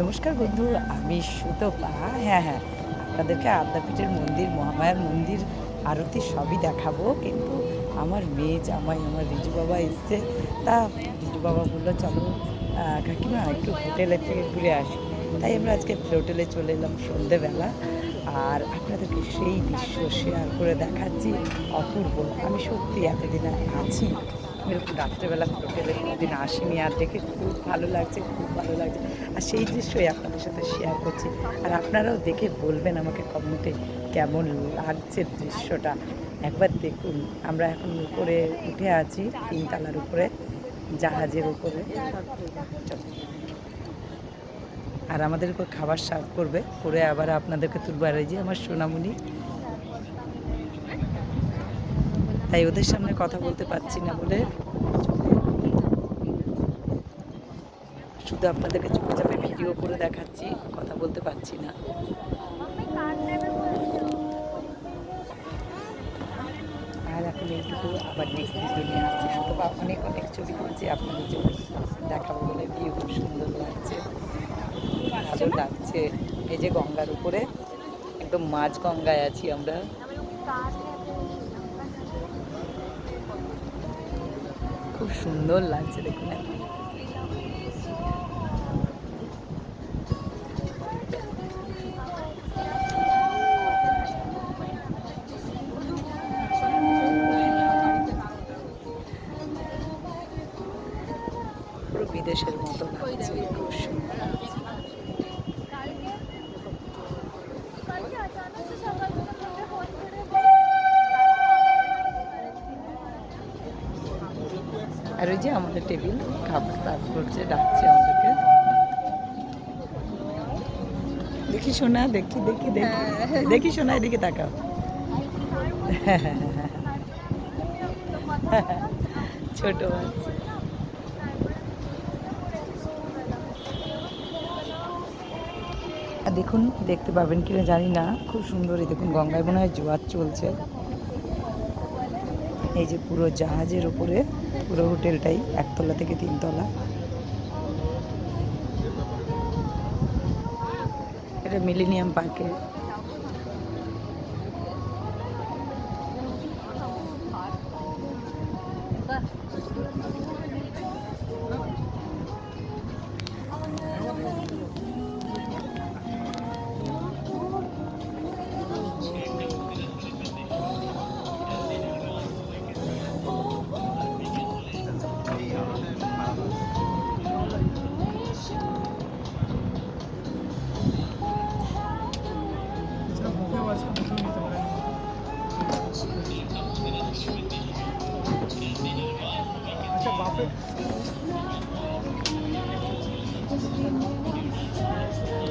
নমস্কার বন্ধু, আমি সুতপা। হ্যাঁ হ্যাঁ আপনাদেরকে আদ্যাপীঠের মন্দির, মহামায়ার মন্দির আরতি সবই দেখাবো, কিন্তু আমার মেয়ে জামাই, আমার রিজু বাবা এসছে। তা রিজু বাবা বলল, চলো কাকিমা, একটু হোটেলের থেকে ঘুরে আসি। তাই আমরা আজকে হোটেলে চলে এলাম সন্ধেবেলা। আর আপনাদেরকে সেই দৃশ্য শেয়ার করে দেখাচ্ছি অপূর্ব। আমি সত্যি এতদিন আছি। এরকম রাত্রেবেলা হোটেলে কোনোদিন আসিনি, আর দেখে খুব ভালো লাগছে, খুব ভালো লাগছে। আর সেই দৃশ্যই আপনাদের সাথে শেয়ার করছি। আর আপনারাও দেখে বলবেন আমাকে কমেন্টে কেমন লাগছে দৃশ্যটা। একবার দেখুন, আমরা এখন উপরে উঠে আছি তিনতলার উপরে, জাহাজের উপরে। আর আমাদেরকে খাবার সার্ভ করবে। করে আবার আপনাদেরকে তুলবো। আর এই যে আমার সোনামণি তাই ওদের সামনে কথা বলতে পারছি না বলে শুধু আপনাদেরকে চুপে চাপে ভিডিও করে দেখাচ্ছি, কথা বলতে পারছি না। আর এখন এইটুকু আবার নেক্সট ভিডিও নিয়ে আসছি। শুধু অনেক অনেক ছবি তুলছি, আপনাদের জন্য দেখাবো বলে ভিউ খুব সুন্দর লাগছে। ভালো লাগছে। এই যে গঙ্গার উপরে, একদম মাঝ গঙ্গায় আছি আমরা। খুব সুন্দর লাগছে দেখুন বিদেশের মতো খুব সুন্দর আর ওই যে আমাদের টেবিল খাবার সার্ভ করছে ডাকছে আমাদেরকে। দেখি শোনা দেখি দেখি দেখি। দেখি শোনা এদিকে তাকাও। ছোট বাচ্চা। দেখুন দেখতে পাবেন কিনা জানি না। খুব সুন্দর এই দেখুন গঙ্গায় মনে হয় জোয়ার চলছে। এই যে পুরো জাহাজের উপরে পুরো হোটেলটাই একতলা থেকে তিনতলা। এটা মিলেনিয়াম পার্কে watch it, Buffett.